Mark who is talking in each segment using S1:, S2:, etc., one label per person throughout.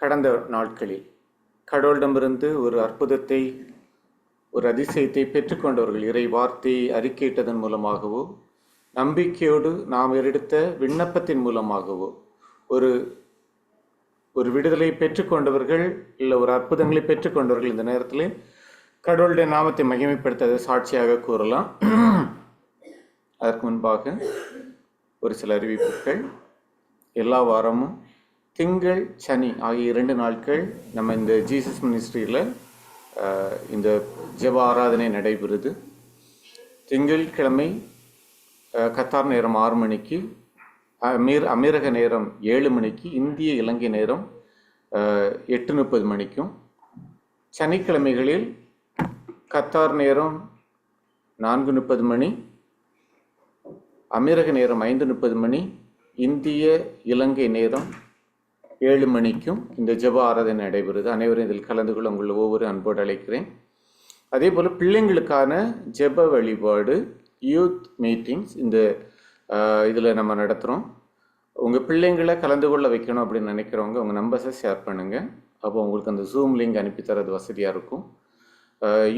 S1: கடந்த நாட்களில் கடவுளிடமிருந்து ஒரு அற்புதத்தை ஒரு அதிசயத்தை பெற்றுக்கொண்டவர்கள் இறை வார்த்தையை அறிக்கையிட்டதன் மூலமாகவோ நம்பிக்கையோடு நாம் எடுத்த விண்ணப்பத்தின் மூலமாகவோ ஒரு ஒரு விடுதலை பெற்றுக்கொண்டவர்கள் இல்லை ஒரு அற்புதங்களை பெற்றுக்கொண்டவர்கள் இந்த நேரத்தில் கடவுளுடைய நாமத்தை மகிமைப்படுத்த சாட்சியாக கூறலாம். அதற்கு முன்பாக ஒரு சில அறிவிப்புகள். எல்லா வாரமும் திங்கள் சனி ஆகிய இரண்டு நாட்கள் நம்ம இந்த ஜீசஸ் மினிஸ்ட்ரியில் இந்த ஜப ஆராதனை நடைபெறுது. திங்கட்கிழமை கத்தார் நேரம் ஆறு மணிக்கு அமீர் அமீரக நேரம் ஏழு மணிக்கு இந்திய இலங்கை நேரம் எட்டு முப்பது மணிக்கும். சனிக்கிழமைகளில் கத்தார் நேரம் நான்கு முப்பது மணி அமீரக நேரம் ஐந்து முப்பது மணி இந்திய இலங்கை நேரம் ஏழு மணிக்கும் இந்த ஜெப ஆராதனை நடைபெறுது. அனைவரும் இதில் கலந்து கொள்ள உங்களை ஒவ்வொரு அன்போடு அழைக்கிறேன். அதே போல் பிள்ளைங்களுக்கான ஜெப வழிபாடு யூத் மீட்டிங்ஸ் இந்த இதில் நம்ம நடத்துகிறோம் உங்கள் பிள்ளைங்களை கலந்து கொள்ள வைக்கணும் அப்படின்னு நினைக்கிறவங்க உங்கள் நம்பர்ஸை ஷேர் பண்ணுங்கள் அப்போ உங்களுக்கு அந்த ஜூம் லிங்க் அனுப்பி தரது வசதியாக இருக்கும்.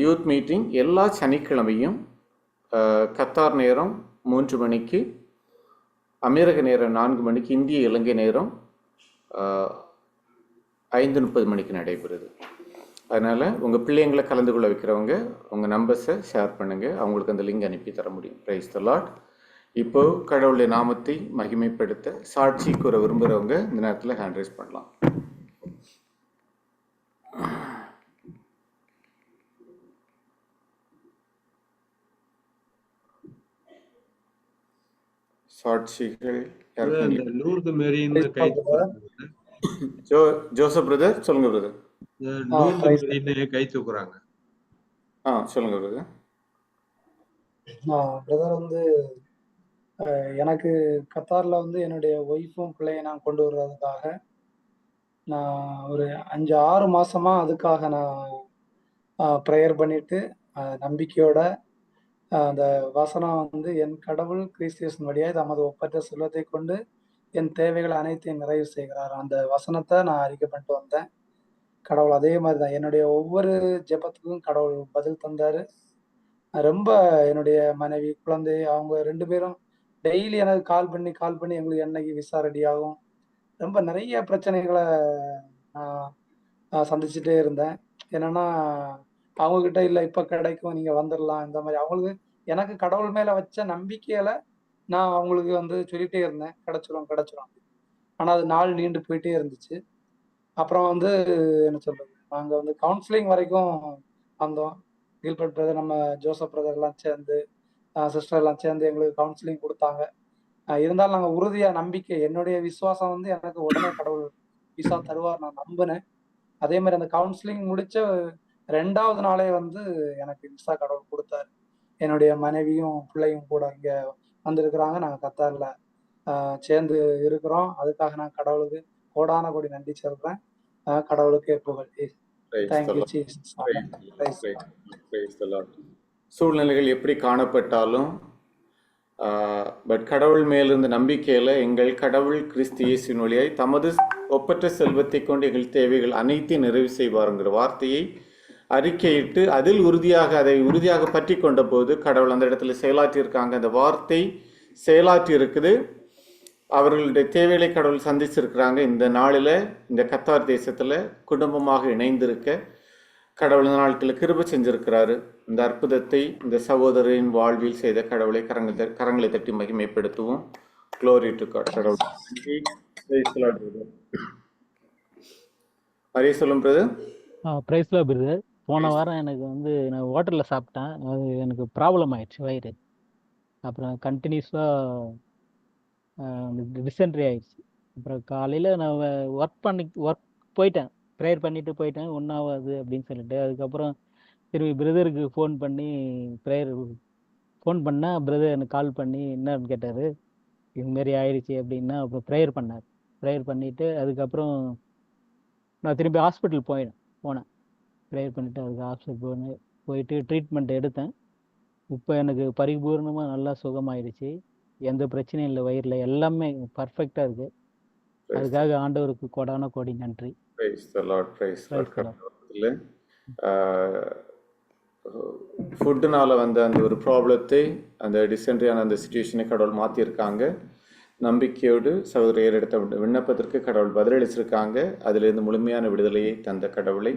S1: யூத் மீட்டிங் எல்லா சனிக்கிழமையும் கத்தார் நேரம் மூன்று மணிக்கு அமீரக நேரம் நான்கு மணிக்கு இந்திய இலங்கை நேரம் ஐந்து முப்பது மணிக்கு நடைபெறுது. அதனால் உங்கள் பிள்ளைங்களை கலந்து கொள்ள வைக்கிறவங்க உங்கள் நம்பர்ஸை ஷேர் பண்ணுங்கள் அவங்களுக்கு அந்த லிங்க் அனுப்பி தர முடியும். ப்ரைஸ் த லாட் இப்போ கடவுளுடைய நாமத்தை மகிமைப்படுத்த சாட்சி கூற விரும்புகிறவங்க இந்த நேரத்தில் ஹேண்ட் ரைஸ் பண்ணலாம். சாட்சிகள்
S2: லூர்து மேரின்னு கை
S1: ஜோ ஜோசப் பிரதர் சொல்லுங்க பிரதர்
S2: லூர்து மேரின்னு கை தூக்குறாங்க.
S1: ஆ சொல்லுங்க பிரதர்
S3: பிரதர் வந்து எனக்கு கத்தார்ல வந்து என்னுடைய ஒய்ஃபும் பிள்ளையை நான் கொண்டு வர்றதுக்காக நான் ஒரு அஞ்சு ஆறு மாசமா அதுக்காக நான் ப்ரேயர் பண்ணிட்டு நம்பிக்கையோட அந்த வசனம் வந்து என் கடவுள் கிறிஸ்தியன் வழியாய் தமது ஒப்பற்ற செல்வத்தை கொண்டு என் தேவைகள் அனைத்தையும் நிறைவு செய்கிறார். அந்த வசனத்தை நான் அறிக்கை பண்ணிட்டு வந்தேன். கடவுள் அதே மாதிரி தான் என்னுடைய ஒவ்வொரு ஜெபத்துக்கும் கடவுள் பதில் தந்தாரு. ரொம்ப என்னுடைய மனைவி குழந்தை அவங்க ரெண்டு பேரும் டெய்லி எனக்கு கால் பண்ணி கால் பண்ணி எங்களுக்கு என்னைக்கு விசா ரெடி ஆகும். ரொம்ப நிறைய பிரச்சனைகளை நான் நான் சந்திச்சுட்டே இருந்தேன். என்னன்னா அவங்க கிட்ட இல்லை இப்ப கிடைக்கும் நீங்க வந்துடலாம் இந்த மாதிரி. அவங்களுக்கு எனக்கு கடவுள் மேல வச்ச நம்பிக்கையில நான் அவங்களுக்கு வந்து சொல்லிட்டே இருந்தேன். கிடைச்சிரும் கிடைச்சிரும் ஆனா அது நாள் நீண்டு போயிட்டே இருந்துச்சு. அப்புறம் வந்து என்ன சொல்றது? நாங்க வந்து கவுன்சிலிங் வரைக்கும் வந்தோம். கில்பர்ட் பிரதர் நம்ம ஜோசப் பிரதர் எல்லாம் சேர்ந்து சிஸ்டர் எல்லாம் சேர்ந்து எங்களுக்கு கவுன்சிலிங் கொடுத்தாங்க. இருந்தாலும் நாங்கள் உறுதியா நம்பிக்கை என்னுடைய விசுவாசம் வந்து எனக்கு உடனே கடவுள் விசா தருவார் நான் நம்பினேன். அதே மாதிரி அந்த கவுன்சிலிங் முடிச்ச ரெண்டாவது நாளே வந்து எனக்கு விசா கடவுள் கொடுத்தாரு. என்னுடைய மனைவியும் பிள்ளையும் கூட இங்க வந்திருக்கிறாங்க. நாங்க கத்தார்ல சேர்ந்து இருக்கிறோம். அதுக்காக நான் கடவுளுக்கு கோடான கோடி நன்றி சொல்றேன். கடவுளுக்கே புகழ்.
S1: சூழ்நிலைகள் எப்படி காணப்பட்டாலும் பட் கடவுள் மேலிருந்த நம்பிக்கையில எங்கள் கடவுள் கிறிஸ்து இயேசுவின் வழியாய் தமது ஒப்பற்ற செல்வத்தை கொண்டு எங்கள் தேவைகள் அனைத்தையும் நிறைவு செய்வாருங்கிற வார்த்தையை அறிக்கையிட்டு அதில் உறுதியாக அதை உறுதியாக பற்றி கொண்ட போது கடவுள் அந்த இடத்துல செயலாற்றியிருக்காங்க. அந்த வார்த்தை செயலாற்றி இருக்குது அவர்களுடைய தேவைகளை கடவுள் சந்திச்சிருக்கிறாங்க. இந்த நாளில் இந்த கத்தார் தேசத்தில் குடும்பமாக இணைந்திருக்க கடவுள் நாட்களில் கிருப செஞ்சிருக்கிறாரு. இந்த அற்புதத்தை இந்த சகோதரின் வாழ்வில் செய்த கடவுளை கரங்களை த- கரங்களை தட்டி மகிமைப்படுத்துவோம். க்ளோரி டு கடவுள். ஹரி சொல்லும் பிரதர்
S4: ப்ரைஸ்ல பிரதர் போன வாரம் எனக்கு வந்து நான் ஹோட்டலில் சாப்பிட்டேன். அது எனக்கு ப்ராப்ளம் ஆயிடுச்சு வயிறு. அப்புறம் கண்டினியூஸாக டிசென்ட்ரி ஆயிடுச்சு. அப்புறம் காலையில் நான் ஒர்க் பண்ணி ஒர்க் போயிட்டேன். ப்ரேயர் பண்ணிட்டு போயிட்டேன். ஒன்றாவது அப்படின்னு சொல்லிட்டு. அதுக்கப்புறம் திரும்பி பிரதருக்கு ஃபோன் பண்ணி ப்ரேயர் ஃபோன் பண்ணால் பிரதர் எனக்கு கால் பண்ணி என்னன்னு கேட்டார். இதுமாரி ஆயிடுச்சு அப்படின்னா அப்புறம் ப்ரேயர் பண்ணார். ப்ரேயர் பண்ணிவிட்டு அதுக்கப்புறம் நான் திரும்பி ஹாஸ்பிட்டல் போயிட்டேன். போனேன். ப்ரேயர் பண்ணிவிட்டு அதுக்கு ஹாஸ்பிட்டல் போனேன் போயிட்டு ட்ரீட்மெண்ட் எடுத்தேன். இப்போ எனக்கு பரிபூர்ணமாக நல்லா சுகமாயிடுச்சு. எந்த பிரச்சனையும் இல்லை. வயிறில் எல்லாமே பர்ஃபெக்டாக இருக்குது அதுக்காக ஆண்டவருக்கு கோடான கோடி நன்றி.
S1: ஃபுட்டுனால வந்த அந்த ஒரு ப்ராப்ளத்தை அந்த டிசென்ட்ரியான அந்த சுச்சுவேஷனை கடவுள் மாற்றிருக்காங்க நம்பிக்கையோடு சகோதரியர் எடுத்த விண்ணப்பத்திற்கு கடவுள் பதிலளிச்சிருக்காங்க. அதிலிருந்து முழுமையான விடுதலையை தந்த கடவுளை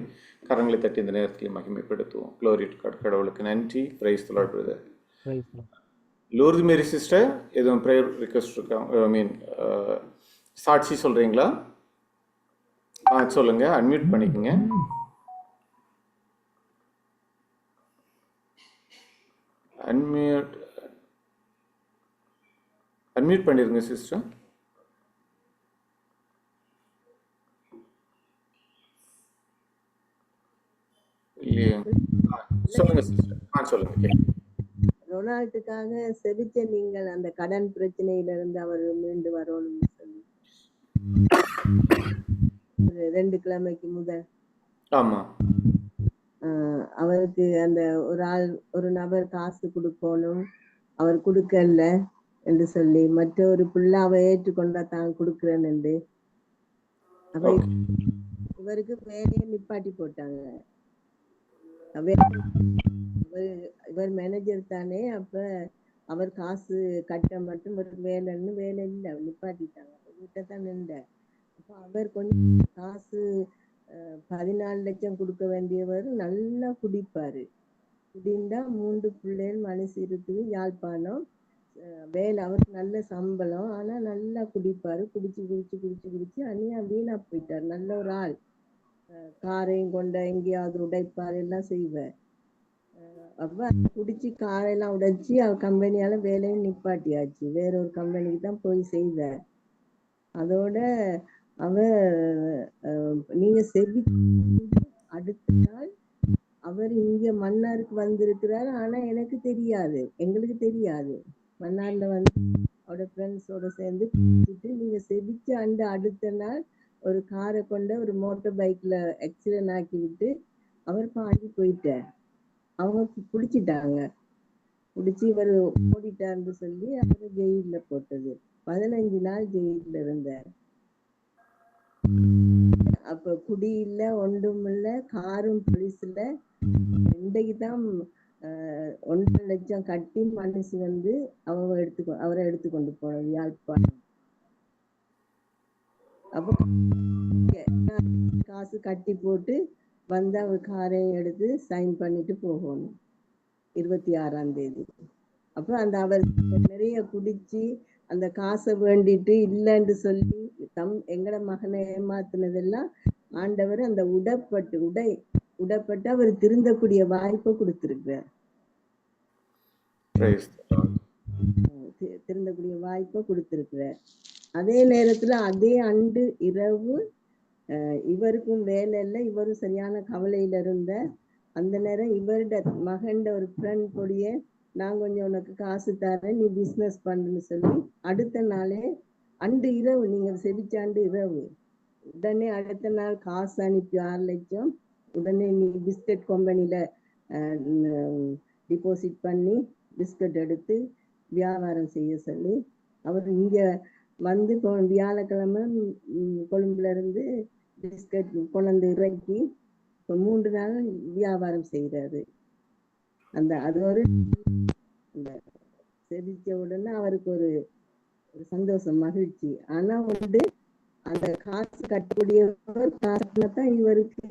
S1: கரங்களை தட்டி இந்த நேரத்தில் மகிமைப்படுத்துவோம். க்ளோரி கடவுளுக்கு நன்றி. Praise the Lord brother
S4: Praise the Lord.
S1: Lourdu Mary sister எதுவும் ப்ரேயர் ரிக்வஸ்ட் இருக்கா? ஐ மீன் சாட்சி சொல்கிறீங்களா ஆ சொல்லுங்கள் அன்மியூட் பண்ணிக்கோங்க. அன்மியூட் அன்மியூட் பண்ணிருங்க சிஸ்டர் இல்லையா. சொல்லுங்க சிஸ்டர் ஆ சொல்லுங்க கேட்குது.
S5: ரொனால்டுக்காக செபிச்ச நீங்கள் அந்த கடன் பிரச்சனையில இருந்து அவர் மீண்டு வரணும்னு சொல்லி ரெண்டு கிழமைக்கு முதல்.
S1: ஆமா.
S5: அவருக்கு அந்த ஒரு ஆள் ஒரு நபர் காசு கொடுக்கணும். அவர் கொடுக்கல. என்று சொல்லி மற்றொரு பிள்ளை அவ ஏற்றுக்கொண்டா தான் கொடுக்குறேன்னு என்று
S1: ஓகே
S5: இவருக்கு வேலையை நிப்பாட்டி போட்டாங்க. இவர் மேனேஜர் தானே அப்ப அவர் காசு கட்ட மட்டும் ஒரு வேலைன்னு வேலை இல்லை நிப்பாட்டிட்டாங்க. வீட்டை தான் நின்ற. அப்ப அவர் கொஞ்சம் காசு பதினாலு லட்சம் கொடுக்க வேண்டியவர் நல்லா குடிப்பாரு. குடிந்தா மூன்று பிள்ளைகள் மனசு இருக்குது யாழ்ப்பாணம் வேலை அவருக்கு நல்ல சம்பளம். ஆனா நல்லா குடிப்பாரு. குடிச்சு குடிச்சு குடிச்சு குடிச்சு அநியா வீணா போயிட்டார். நல்ல ஒரு ஆள். காரையும் கொண்ட எங்கேயாவது உடைப்பார் எல்லாம் செய்வார். அப்ப குடிச்சு காரையெல்லாம் உடைச்சு அவ கம்பெனியால வேலையும் நிப்பாட்டியாச்சு. வேற ஒரு கம்பெனிக்கு தான் போய் செய்தார் அதோட அவ நீங்க செவி அடுத்த நாள் அவர் இங்க மன்னாருக்கு வந்திருக்கிறார். ஆனா எனக்கு தெரியாது. எங்களுக்கு தெரியாது. மன்னார்ல வந்து அவரோட ஃப்ரெண்ட்ஸோட சேர்ந்து குடிச்சிட்டு நீங்க செபிச்சு அந்த அடுத்த நாள் ஒரு காரை கொண்ட ஒரு மோட்டார் பைக்ல ஆக்சிடென்ட் ஆக்கி விட்டு அவர் பாடி போயிட்டார். அவங்க பிடிச்சிட்டாங்க. பிடிச்சி இவர் ஓடிட்டாருன்னு சொல்லி அவரை ஜெயில்ல போட்டது. பதினஞ்சு நாள் ஜெயில்ல இருந்தார். அப்ப குடி இல்லை ஒன்றும் இல்ல காரும் போலீஸ்ல இன்றைக்கு தான் ஒன்றரை லட்சம் கட்டி மனசு வந்து அவங்க எடுத்து அவரை எடுத்துக்கொண்டு போனது யாழ்ப்பாணம். அப்போ காசு கட்டி போட்டு வந்து அவர் காரையும் எடுத்து சைன் பண்ணிட்டு போகணும் இருபத்தி ஆறாம் தேதி. அப்புறம் அந்த அவர் நிறைய குடிச்சு அந்த காசை வேண்டிட்டு இல்லைன்னு சொல்லி தம் எங்கட மகனை ஏமாத்துனதெல்லாம் ஆண்டவர் அந்த உடப்பட்டு உடை உடப்பட்டு அவர் திருந்தக்கூடிய வாய்ப்பை கொடுத்திருக்கிறார். திருந்தக்கூடிய வாய்ப்பை கொடுத்திருக்கிறார். அதே நேரத்துல அதே அண்டு இரவு இவருக்கும் வேலை இல்லை இவரும் சரியான கவலையில இருந்த அந்த நேரம் இவருட மகன்ட ஒரு ஃப்ரெண்ட் பொடிய நான் கொஞ்சம் உனக்கு காசு தரேன் நீ பிசினஸ் பண்ணுன்னு சொல்லி அடுத்த நாளே அண்டு இரவு நீங்க செபிச்சாண்டு இரவு உடனே அடுத்த நாள் காசு அனுப்பி ஆறு லட்சம் உடனே நீ பிஸ்கட் கம்பெனில டிபாசிட் பண்ணி பிஸ்கட் எடுத்து வியாபாரம் செய்ய சொல்லி அவர் இங்க வந்து வியாழக்கிழமை கொழும்புல இருந்து பிஸ்கட் கொண்டு இறக்கி மூன்று நாள் வியாபாரம் செய்கிறாரு அந்த அது ஒரு அந்த செதிச்ச உடனே அவருக்கு ஒரு சந்தோஷம் மகிழ்ச்சி. ஆனா வந்து அந்த காசு கட்டக்கூடிய காசுல தான் இவருக்கு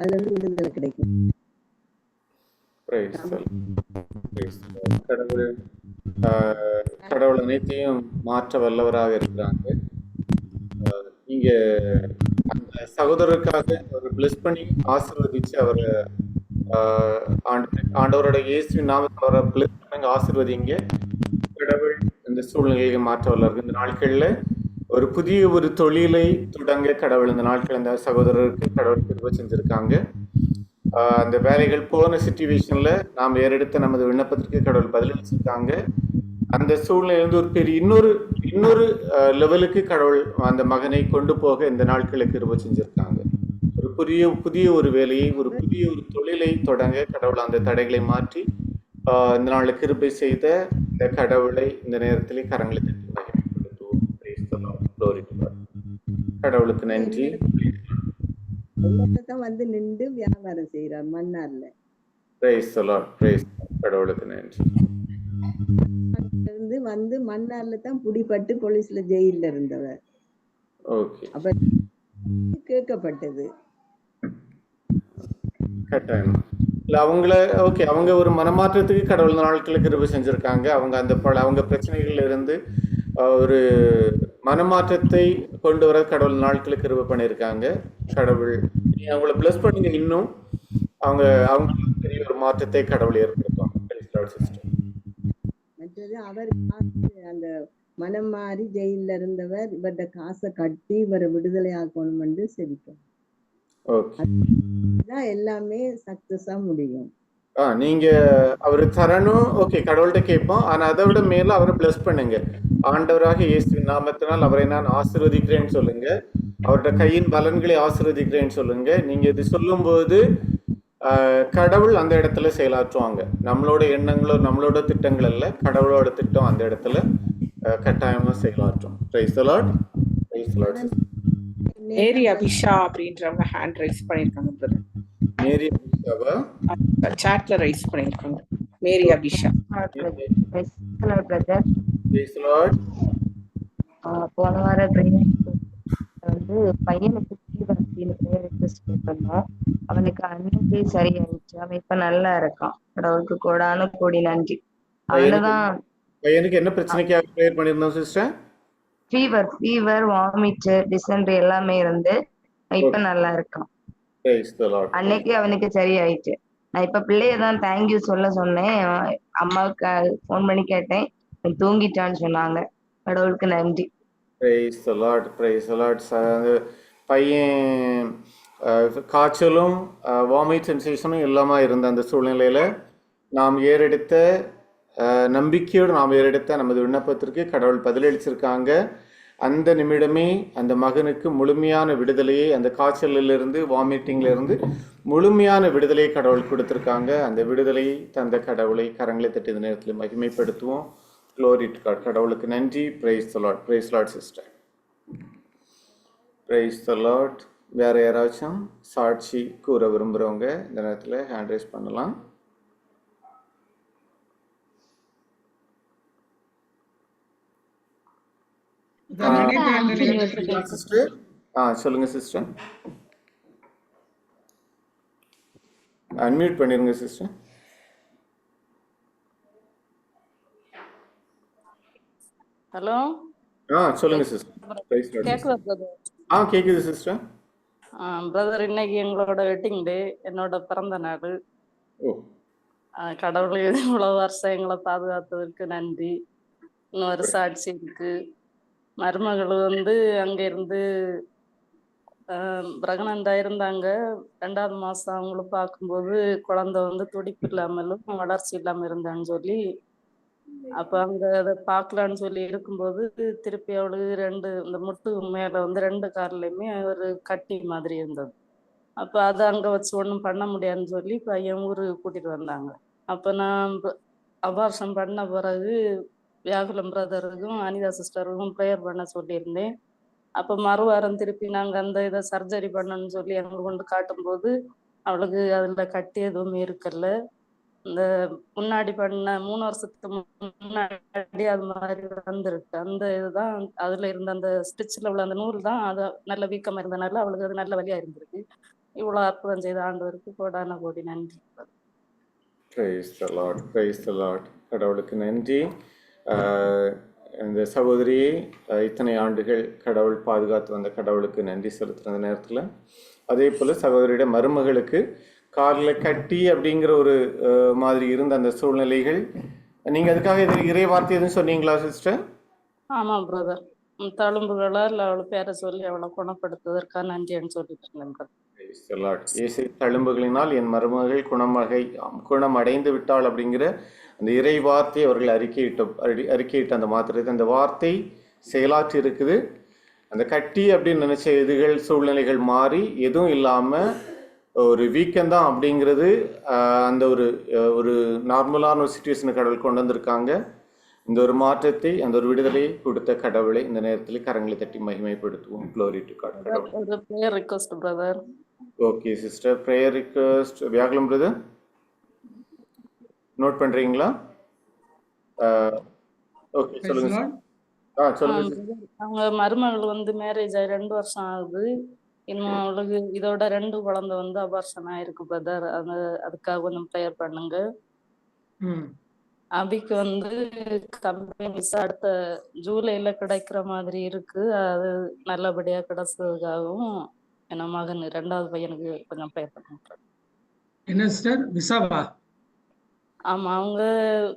S5: அதுல இருந்து விடுதலை கிடைக்கும்.
S1: கடவுள் அனைத்தையும் மாற்ற வல்லவராக இருக்கிறாங்க. நீங்க அந்த சகோதரருக்காக ஒரு பிளஸ் பண்ணி ஆசீர்வதிச்சு அவரை ஆண்டவரோட இயேசுவின் நாமத்தில் அவரை பிளஸ் பண்ணுங்க ஆசீர்வதிங்க. கடவுள் இந்த சூழ்நிலையை மாற்ற வல்லவர் இந்த நாட்கள்ல ஒரு புதிய ஒரு தொழிலை தொடங்க கடவுள் இந்த நாட்கள் அந்த சகோதரருக்கு கடவுள் திரும்ப செஞ்சுருக்காங்க. அந்த வேலைகள் போன சுச்சுவேஷனில் நாம் ஏறெடுத்த நமது விண்ணப்பத்திற்கு கடவுள் பதிலளிச்சிருக்காங்க அந்த சூழ்நிலையிலிருந்து ஒரு பெரிய இன்னொரு இன்னொரு லெவலுக்கு கடவுள் அந்த மகனை கொண்டு போக இந்த நாட்களுக்கு இருப செஞ்சுருக்காங்க. ஒரு புதிய புதிய ஒரு வேலையை ஒரு புதிய ஒரு தொழிலை தொடங்க கடவுள் அந்த தடைகளை மாற்றி இந்த நாளில் கிருபை செய்த இந்த கடவுளை இந்த நேரத்திலே கரங்களை தட்டி God. கடவுளுக்கு நன்றி.
S5: வந்து நின்று வியாபாரம் செய்யறார் மன்னார்ல.
S1: பிரைஸ் லார்ட் பிரைஸ் கடவுளுக்கு நன்றி.
S5: இருந்து வந்து மன்னார்ல தான் புடிபட்டு போலீஸ்ல ஜெயில்ல இருந்தவர்.
S1: ஓகே
S5: அப்ப கேட்கப்பட்டது.
S1: கட்டாயம். இல்லை அவங்கள ஓகே அவங்க ஒரு மனமாற்றத்துக்கு கடவுள் நாட்களுக்கு கிருபை செஞ்சுருக்காங்க. அவங்க அந்த பல அவங்க பிரச்சனைகள்ல இருந்து ஒரு மனமாற்றத்தை கொண்டு வர கடவுள் நாட்களுக்கு கிருபை பண்ணியிருக்காங்க. கடவுள் நீங்க அவங்கள ப்ளஸ் பண்ணுங்க இன்னும். அவங்க அவங்களுக்கு பெரிய ஒரு மாற்றத்தை கடவுள் ஏற்படுத்துவாங்க.
S5: மற்றது அவர் அந்த மனம் மாறி ஜெயில்ல இருந்தவர் இவர்ட காசை கட்டி இவரை விடுதலை ஆக்கணும் செவிக்கும்.
S1: ஓகே
S5: தான் எல்லாமே சக்சஸா முடியும்.
S1: ஆ நீங்க அவர் தரணும். ஓகே கடவுள்கிட்ட கேட்போம். ஆனா அதை விட மேல அவரை பிளஸ் பண்ணுங்க. ஆண்டவராக இயேசுவின் நாமத்தினால் அவரை நான் ஆசீர்வதிக்கிறேன்னு சொல்லுங்க. அவருடைய கையின் பலன்களை ஆசீர்வதிக்கிறேன்னு சொல்லுங்க. நீங்க இது சொல்லும்போது கடவுள் அந்த இடத்துல செயலாற்றுவாங்க. நம்மளோட எண்ணங்களோ நம்மளோட திட்டங்கள் அல்ல கடவுளோட திட்டம் அந்த இடத்துல கட்டாயமா செயலாற்றும். Praise Lord praise Lord
S6: Mary Abisha அப்படின்றவங்க ஹேண்ட் ரைஸ் பண்ணிருக்காங்க பிரதர்
S1: மேரி அபிஷாவா?
S6: சாட்ல ரைஸ் பண்ணிருக்காங்க மேரி அபிஷா.
S7: பிரதர் போன வார training வந்து பையனுக்கு ஃபீவர் அப்படின்னு ரிக்வெஸ்ட் பண்ணோம் அவனுக்கு அன்னைக்கு சரியாயிடுச்சு. அவன் இப்ப நல்லா இருக்கான். கடவுளுக்கு கோடான கோடி நன்றி. அவ்வளவுதான்
S1: பையனுக்கு என்ன பிரச்சனைக்காக ப்ரேயர் பண்ணியிருந்தோம் sister
S7: fever fever vomit dysentery எல்லாமே இருந்து இப்ப நல்லா இருக்கான். அன்னைக்கு அவனுக்கு சரியாயிடுச்சு நான் இப்ப பிள்ளைய தான் தேங்க்யூ சொல்ல சொன்னேன். அம்மாவுக்கு ஃபோன் பண்ணி கேட்டேன். தூங்கிட்டான்னு சொன்னாங்க. கடவுளுக்கு நன்றி.
S1: Praise a lot Lord praise Lord பையன் காய்ச்சலும் வாமிட் சென்சேஷனும் இல்லாமல் இருந்த அந்த சூழ்நிலையில் நாம் ஏறெடுத்த நம்பிக்கையோடு நாம் ஏறெடுத்த நமது விண்ணப்பத்திற்கு கடவுள் பதிலளிச்சிருக்காங்க. அந்த நிமிடமே அந்த மகனுக்கு முழுமையான விடுதலையை அந்த காய்ச்சலிலிருந்து வாமிட்டிங்ல இருந்து முழுமையான விடுதலையை கடவுள் கொடுத்துருக்காங்க. அந்த விடுதலையை தந்த கடவுளை கரங்களை தட்டிய இந்த நேரத்தில் மகிமைப்படுத்துவோம். க்ளோரி டு காட் கடவுளுக்கு நன்றி. Praise the Lord praise Lord sister praise the Lord வேற யாராச்சும் சாட்சி கூற விரும்புகிறவங்க இந்த நேரத்தில் ஹேண்ட் ரைஸ் பண்ணலாம். சிஸ்டர் ஆ சொல்லுங்க சிஸ்டர் அன்மியூட் பண்ணிருங்க சிஸ்டர்
S8: ஹலோ?
S1: ஆ சொல்லுங்க சிஸ்டர்
S8: கேக்குதா பிரதர்
S1: ஆ கேக்குது சிஸ்டர்
S8: பிரதர் இன்னைக்கு எங்களோட வெட்டிங் டே என்னோட பிறந்த நாள். கடவுள் இவ்வளவு வருஷம் எங்களை பாதுகாத்ததற்கு நன்றி. இன்னொரு சாட்சி இருக்கு மருமகள் வந்து அங்க இருந்து பிரகனண்டா இருந்தாங்க. ரெண்டாவது மாசம் அவங்கள பார்க்கும்போது குழந்தை வந்து துடிப்பு இல்லாமலும் வளர்ச்சி இல்லாம இருந்தான்னு சொல்லி அப்ப அங்க அதை பாக்கலாம்னு சொல்லி இருக்கும்போது திருப்பி அவளுக்கு ரெண்டு இந்த முட்டு மேல வந்து ரெண்டு கார்லயுமே ஒரு கட்டி மாதிரி இருந்தது. அப்ப அதை அங்க வச்சு ஒண்ணும் பண்ண முடியாதுன்னு சொல்லி பையன் ஊருக்கு கூட்டிட்டு வந்தாங்க. அப்ப நான் அபார்ஷன் பண்ண பிறகு வியாகுலம் பிரதருக்கும் அனிதா சிஸ்டருக்கும் ப்ரேயர் பண்ண சொல்லியிருந்தேன். அப்ப மறுவாரம் திருப்பி நாங்க அந்த இதை சர்ஜரி பண்ணணும்னு சொல்லி அங்க கொண்டு காட்டும்போது அவளுக்கு அதுல கட்டி எதுவுமே இருக்கல. இந்த முன்னாடி பண்ண மூணு வருஷத்துக்கு முன்னாடி அது மாதிரி வந்திருக்கு. அந்த இதுதான் அதுல இருந்த அந்த ஸ்டிச்சில் உள்ள அந்த நூல் தான் அது நல்ல வீக்கம் இருந்தனால அவளுக்கு அது நல்ல வழியா இருந்திருக்கு. இவ்வளவு அற்புதம் செய்த ஆண்டவருக்கு கோடான கோடி நன்றி.
S1: கடவுளுக்கு நன்றி. ஆஹ் இந்த சகோதரியை இத்தனை ஆண்டுகள் கடவுள் பாதுகாத்து வந்த கடவுளுக்கு நன்றி செலுத்துகிற நேரத்தில். அதே போல் சகோதரியோட மருமகளுக்கு காலில் கட்டி அப்படிங்கிற ஒரு மாதிரி இருந்த அந்த சூழ்நிலைகள். நீங்கள் அதுக்காக இது இறை வார்த்தை எதுவும் சொன்னீங்களா சிஸ்டர்?
S8: ஆமா பிரதர் தழும்புகளால் அவளை பேரை சொல்லி அவளை குணப்படுத்துவதற்காக நன்றின்னு சொல்லிட்டு இருந்தேன்
S1: தழும்புகளினால் என் மருமகள் குணமகை குணம் அடைந்து விட்டாள் அப்படிங்கிற அந்த இறை வார்த்தை அவர்கள் அறிக்கையிட்ட அறி- அறிக்கையிட்ட அந்த மாத்திரத்தை அந்த வார்த்தை செயலாற்றி இருக்குது. அந்த கட்டி அப்படின்னு நினைச்ச இதுகள் சூழ்நிலைகள் மாறி எதுவும் இல்லாமல் ஒரு வீக்கெண்ட் தான் அப்படிங்கிறது ஆஹ், அந்த ஒரு ஒரு நார்மலான ஒரு சுச்சுவேஷனை கடவுள் கொண்டு வந்திருக்காங்க. இந்த ஒரு மாற்றத்தை அந்த ஒரு விடுதலையை கொடுத்த கடவுளை இந்த நேரத்தில் கரங்களை தட்டி மகிமைப்படுத்துவோம். க்ளோரி டு கடவுள்.
S8: Prayer request brother
S1: okay sister prayer request வியாகுலம் brother note பண்ணுறீங்களா ஓகே சொல்லுங்க.
S9: Lord.
S1: ஆ சொல்லுங்க.
S8: அவங்க மருமகள் வந்து மேரேஜ் ஆகி ரெண்டு வருஷம் ஆகுது. இன்னும் அவளுக்கு இதோட ரெண்டு குழந்தை வந்து அபார்ஷன் ஆயிருக்கு பிரதர் அது அதுக்காக கொஞ்சம் ப்ரேயர் பண்ணுங்க. அபிக்கு வந்து கம்பெனி விசா அடுத்த ஜூலைல கிடைக்கிற மாதிரி இருக்கு. அது நல்லபடியா கிடைச்சதுக்காகவும் என் மகன் ரெண்டாவது பையனுக்கு கொஞ்சம் ப்ரேயர் பண்ணுங்க.
S9: என்ன சிஸ்டர் விசாவா
S8: ஆமா அவங்க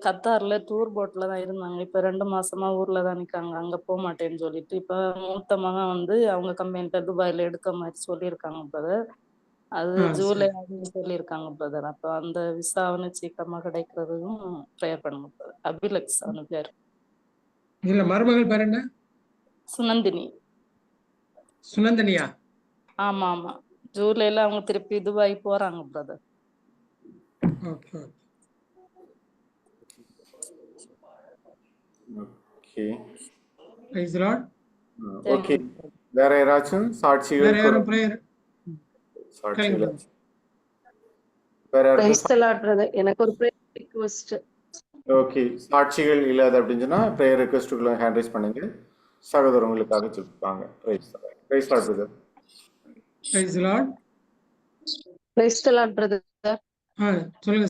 S8: கத்தார்ல டூர் போட்ல தான் இருந்தாங்க. இப்ப ரெண்டு மாசமா ஊர்ல தான் நிக்காங்க. அங்க போக மாட்டேன்னு சொல்லிட்டு இப்ப மூத்த மகன் வந்து அவங்க கம்பெனில துபாயில எடுக்க மாதிரி சொல்லியிருக்காங்க பிரதர் அது ஜூலை. ஆகும்னு சொல்லியிருக்காங்க பிரதர் அப்ப அந்த விசாவனு சீக்கிரமா கிடைக்கிறதுக்கும் ப்ரேயர் பண்ணுங்க brother. அபிலக்ஸ் அவனு பேர்.
S9: இல்ல மருமகள் பேர் என்ன?
S8: சுனந்தினி
S9: சுனந்தனியா
S8: ஆமா ஆமா. ஜூலைல அவங்க திருப்பி துபாய் போறாங்க brother
S9: okay okay.
S1: Okay
S9: praise Lord
S1: okay வேற யாராச்சும் சாட்சிகள்
S9: வேற யாரும் பிரேயர்
S1: சாட்சிகள். வேற
S10: பிரைஸ்
S1: யாருக்கும்
S10: த லார்ட் பிரதர் எனக்கு ஒரு ப்ரேயர் ரிக்வெஸ்ட்
S1: ஓகே சாட்சிகள் இல்லாத அப்படின்னு சொன்னா ப்ரேயர் ரிக்வெஸ்ட்டுக்குள்ள ஹேண்ட் ரைஸ் பண்ணுங்க. சகோதரங்களுக்காக சொல்லிருப்பாங்க praise praise Lord brother
S9: praise Lord
S10: praise Lord brother
S9: ஆ சொல்லுங்க